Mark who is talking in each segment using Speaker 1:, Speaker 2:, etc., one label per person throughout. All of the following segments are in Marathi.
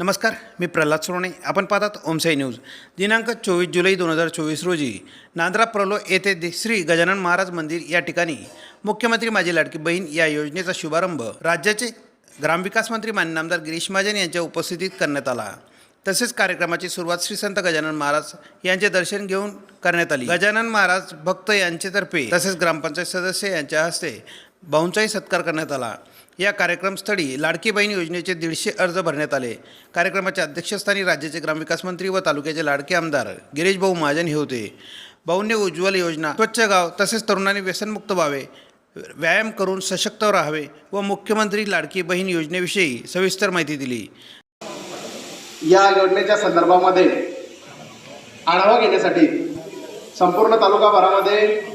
Speaker 1: नमस्कार मी प्रल्हाद सोने आपण पाहतात ओमसाई न्यूज. दिनांक चोवीस जुलै दोन हजार चोवीस रोजी नांद्रा प्रलो येथे दे- श्री गजानन महाराज मंदिर या ठिकाणी मुख्यमंत्री माझी लाडकी बहीण या योजनेचा शुभारंभ राज्याचे ग्रामविकास मंत्री मान्य आमदार गिरीश महाजन यांच्या उपस्थितीत करण्यात आला. तसेच कार्यक्रमाची सुरुवात श्री संत गजानन महाराज यांचे दर्शन घेऊन करण्यात आली. गजानन महाराज भक्त यांच्यातर्फे तसेच ग्रामपंचायत सदस्य यांच्या हस्ते भाऊंचाही सत्कार करण्यात आला. या कार्यक्रमस्थळी लाडकी बहीण योजनेचे दीडशे अर्ज भरण्यात आले. कार्यक्रमाच्या अध्यक्षस्थानी राज्याचे ग्रामविकास मंत्री व तालुक्याचे लाडके आमदार गिरीश भाऊ महाजन हे होते. भाऊंनी उज्ज्वल योजना स्वच्छ गाव तसेच तरुणांनी व्यसनमुक्त व्हावे व्यायाम करून सशक्त राहावे व मुख्यमंत्री लाडकी बहीण योजनेविषयी सविस्तर माहिती दिली.
Speaker 2: या योजनेच्या संदर्भामध्ये आढावा घेण्यासाठी संपूर्ण तालुकाभरामध्ये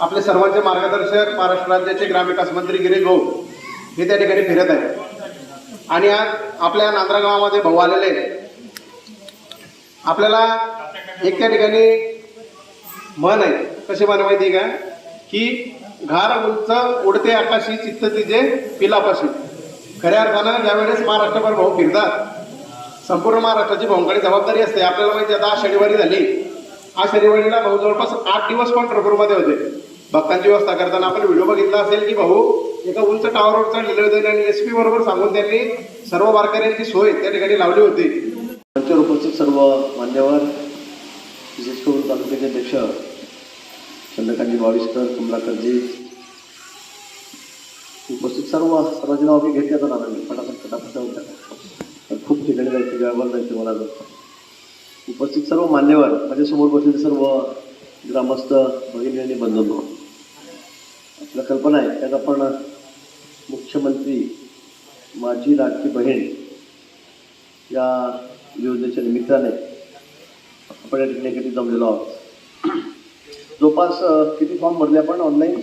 Speaker 2: आपले सर्वांचे मार्गदर्शक महाराष्ट्र राज्याचे ग्रामविकास मंत्री गिरीश भाऊ हे त्या ठिकाणी फिरत आहेत. आणि आज आपल्या नांद्रा गावामध्ये भाऊ आलेले आपल्याला एक त्या ठिकाणी म्हण आहे. कसे मन माहिती आहे का? की घार उंच उडते आकाशी चित्त तिचे पिलापाशी. खऱ्या अर्थानं ज्यावेळेस महाराष्ट्रभर भाऊ फिरतात संपूर्ण महाराष्ट्राची भाऊंकडे जबाबदारी असते. आपल्याला माहिती आता शनिवारी झाली. आज शनिवारीला भाऊ जवळपास आठ दिवस पण मध्ये होते. भक्तांची व्यवस्था करताना आपण व्हिडिओ बघितला असेल की भाऊ एका उंच टावरवर चढलेले होते आणि एस पी बरोबर सांगून त्यांनी सर्व वारकऱ्यांची सोय त्या ठिकाणी लावली होती.
Speaker 3: त्यांच्यावर उपस्थित सर्व मान्यवर विशेष करून तालुक्याचे अध्यक्ष चंद्रकांतजी वाविस्कर कमलाकरजी उपस्थित सर्व सर्वांची नाव मी घेतली आता ना मी फटाफट फटाफट जाऊन खूप ठिकाणी जायचं वेळावर जायचं मला उपस्थित सर्व मान्यवर माझ्यासमोर बसलेले सर्व ग्रामस्थ भगिनी आणि बंधू प्रकल्पना कल्पना आहे त्यात आपण मुख्यमंत्री माझी लाडकी बहीण या योजनेच्या निमित्ताने आपण या ठिकाणी किती जमलेलो आहोत. जवळपास किती फॉर्म भरले आपण ऑनलाईन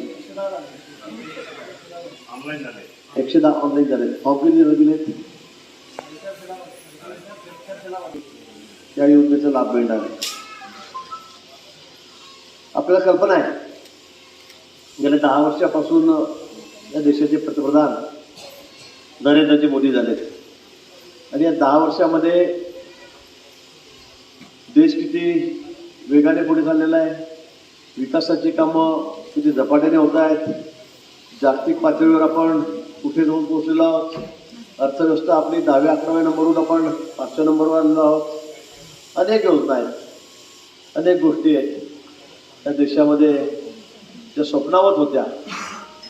Speaker 3: एकशे दहा ऑनलाईन झाले फॉर्म किती दिले दिले या योजनेचा लाभ मिळणार आहे. आपल्याला कल्पना आहे गेल्या दहा वर्षापासून या देशाचे पंतप्रधान नरेंद्रजी मोदी झालेत आणि या दहा वर्षामध्ये देश किती वेगाने पुढे चाललेला आहे. विकासाची कामं किती झपाट्याने होत आहेत. जागतिक पातळीवर आपण कुठे जाऊन पोहोचलेलो आहोत? अर्थव्यवस्था आपली दहाव्या अकराव्या नंबरवरून आपण पाचव्या नंबरवर आलेलो आहोत. अनेक योजना आहेत. अनेक गोष्टी आहेत. त्या देशामध्ये त्या स्वप्नावत होत्या.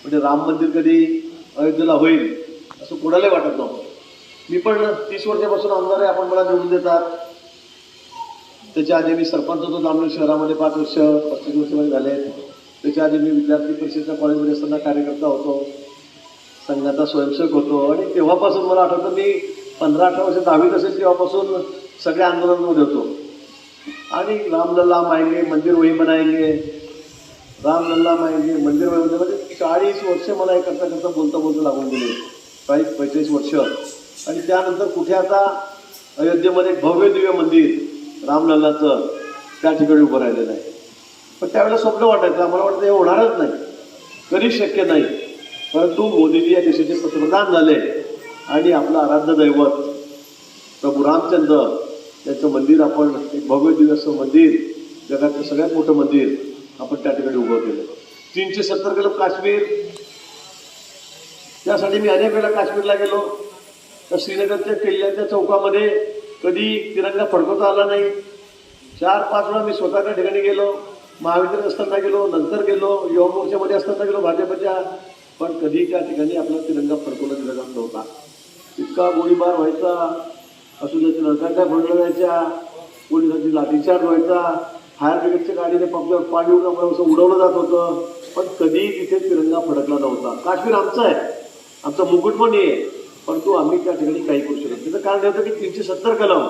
Speaker 3: म्हणजे राम मंदिर कधी अयोध्येला होईल असं कोणालाही वाटत नव्हतं. मी पण तीस वर्षापासून आमदार आहे आपण मला निवडून देतात. त्याच्या आधी मी सरपंच होतो जामनेर शहरामध्ये पाच वर्ष पस्तीस वर्षामध्ये झाले. त्याच्या आधी मी विद्यार्थी परिषदेच्या कॉलेजमध्ये असताना कार्यकर्ता होतो. संघाचा स्वयंसेवक होतो. आणि तेव्हापासून मला आठवतं मी पंधरा अठरा वर्ष दहावीत असेल तेव्हापासून सगळ्या आंदोलनामध्ये होतो. आणि रामलल्ला मायंगे मंदिर वही बनाएंगे रामलल्ला माहिती मंदिर वही म्हणजे चाळीस वर्ष मला हे करता करता बोलता बोलता लागून गेले. चाळीस पंचेचाळीस वर्ष. आणि त्यानंतर कुठे आता अयोध्येमध्ये एक भव्य दिव्य मंदिर रामलल्लाचं त्या ठिकाणी उभं राहिलेलं आहे. पण त्यावेळेला स्वप्न वाटायचं आम्हाला वाटतं हे होणारच नाही. कधीच शक्य नाही. परंतु मोदीजी या देशाचे पंतप्रधान झाले आणि आपलं आराध्य दैवत प्रभू रामचंद्र त्याचं मंदिर आपण एक भव्य दिव्य मंदिर जगातलं सगळ्यात मोठं मंदिर आपण त्या ठिकाणी उभं केलं. तीनशे सत्तर किलो काश्मीर. त्यासाठी मी अनेक वेळा काश्मीरला गेलो. तर श्रीनगरच्या किल्ल्याच्या चौकामध्ये कधी तिरंगा फडकवता आला नाही. चार पाच वेळा मी स्वतःच्या ठिकाणी गेलो. महाविद्यालय असताना गेलो नंतर गेलो. युवा मोर्चामध्ये असताना गेलो भाजपच्या. पण कधी त्या ठिकाणी आपला तिरंगा फडकवला दिला जात नव्हता. इतका गोळीबार व्हायचा. असू द्याच्या नरकांड्या फोडल्या जायच्या पोलिसांची लाठीचार्ज व्हायचा. फायर ब्रिगेडच्या गाडीने पब्लिक पाणी उडवलं असं उडवलं जात होतं. पण कधीही तिथे तिरंगा फडकला नव्हता. काश्मीर आमचं आहे. आमचा मुकुट पण आहे परंतु आम्ही त्या ठिकाणी काही करू शकत नाही. त्याचं कारण होतं की तीनशे सत्तर कलम.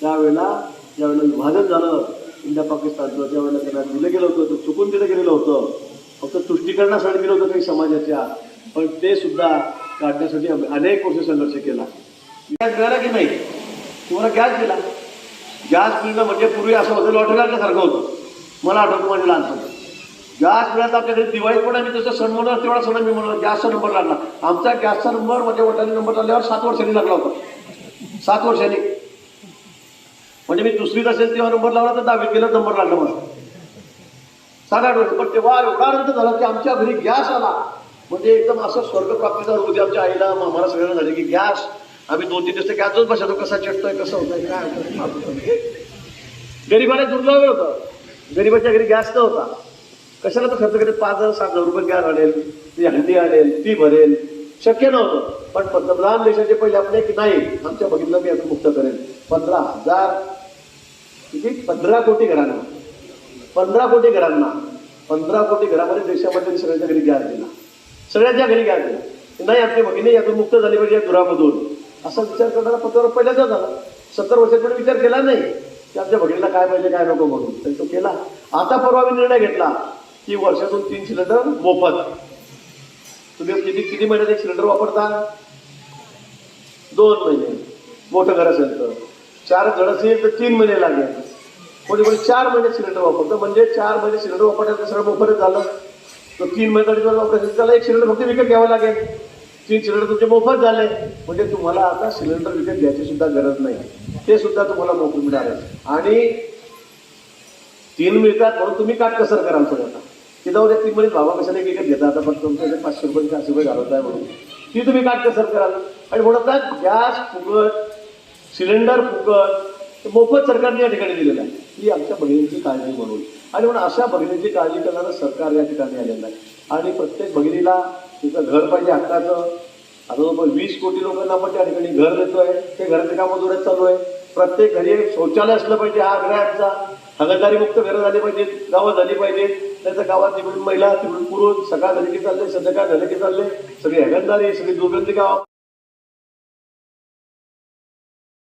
Speaker 3: त्यावेळेला ज्यावेळेला विभाजन झालं इंडिया पाकिस्तानचं ज्यावेळेला त्यांना दिलं गेलं होतं ते चुकून दिलं गेलेलं होतं. फक्त तुष्टीकरणासाठी दिलं होतं काही समाजाच्या. पण ते सुद्धा काढण्यासाठी अनेक वर्ष संघर्ष केला. गॅस मिळाला की नाही तुम्हाला गॅस दिला. गॅस पिणं म्हणजे पूर्वी असं होतं लॉटरी होतं. मला आठवतं माझ्या लहानपणी. गॅस पिण्याचा आपल्याकडे दिवाळी पण आम्ही तसं सण म्हणून तेवढा सण मी म्हणून गॅसचा नंबर लागला. आमचा गॅसचा नंबर म्हणजे माझ्या वडिलांनी नंबर लागल्यावर सात वर्षांनी लागला होता. सात वर्षांनी. म्हणजे मी दुसरीत असेल तेव्हा नंबर लावला तर दहावीत गेला नंबर लागला मला. सात आठ वर्ष. पण तेव्हा एवढा आनंद झाला की आमच्या घरी गॅस आला. म्हणजे एकदम असं स्वर्गप्राप्तीचा होती आमच्या आईला मामाला सगळ्यांना झाले की गॅस आम्ही दोन तीन दिवस गॅसच बसतो कसा चिटतोय कसं होतंय काय होतंय गरीबाला दुर्लभ होतं. गरीबाच्या घरी गॅस नव्हता. कशाला तो खर्च करेल? पाच हजार सात हजार रुपये गॅस आणेल ती हंडी आणेल ती भरेल. शक्य नव्हतं. पण पंतप्रधान देशाचे पहिले आपले की नाही आमच्या बघितलं मी आता मुक्त करेल. पंधरा हजार किती? पंधरा कोटी घरांना. पंधरा कोटी घरांना. पंधरा कोटी घरामध्ये देशामध्ये सगळ्यांच्या घरी गॅस दिला. सगळ्यांच्या घरी गॅस दिला. नाही आपली भगिनी यातून मुक्त झाली पाहिजे या धुरामधून असा विचार करणारा पत्रावर पहिल्याचा झाला. सत्तर वर्षात विचार केला नाही. की आमच्या भगिनीला काय पाहिजे काय नको म्हणून. तर तो केला. आता परवा मी निर्णय घेतला की वर्षातून तीन सिलेंडर मोफत. तुम्ही किती किती महिन्यात एक सिलेंडर वापरता? दोन महिने. मोठं घर असेल तर. चार घर असेल तर तीन महिने लागेल. कोणी कोणी चार महिने सिलेंडर वापरतं. म्हणजे चार महिने सिलेंडर वापरण्याचं सगळं मोफतच झालं. तर तीन महिने तरी वापरायचं त्याला एक सिलेंडर फक्त विकत घ्यावं लागेल. तीन सिलेंडर तुमचे मोफत झाले. म्हणजे तुम्हाला आता सिलेंडर विकत घ्यायची सुद्धा गरज नाही. ते सुद्धा तुम्हाला मोफत मिळाले आणि तीन मिळतात म्हणून तुम्ही काटकसर कराल थोडं आता. की जाऊ द्या तीन महिने भावा कशाला एक विकत घेता? आता पण तुमचं पाचशे रुपये चारशे रुपये आहे म्हणून. ती तुम्ही काटकसर कराल. आणि म्हणतात गॅस फुकट सिलेंडर फुकट मोफत सरकारने या ठिकाणी दिलेलं आहे. ही आमच्या बहिणींची काळजी म्हणून. आणि म्हणून अशा बहिणींची काळजी करणारं सरकार या ठिकाणी आलेलं आहे. आणि प्रत्येक बहिणीला तिचं घर पाहिजे हक्काचं. आता जवळपास वीस कोटी लोकांना आपण त्या ठिकाणी घर देतोय. ते घराचे कामं जोरात चालू आहे. प्रत्येक घरी एक शौचालय असलं पाहिजे हा आग्रह आहे आमचा. मुक्त घरं झाली पाहिजेत गावं झाली पाहिजेत. त्याचं गावात तिकडून महिला तिकडून पुरुष सकाळ झाले की चालले संध्याकाळ झाले की चालले सगळी हगदारी सगळी दुर्गंधी गाव.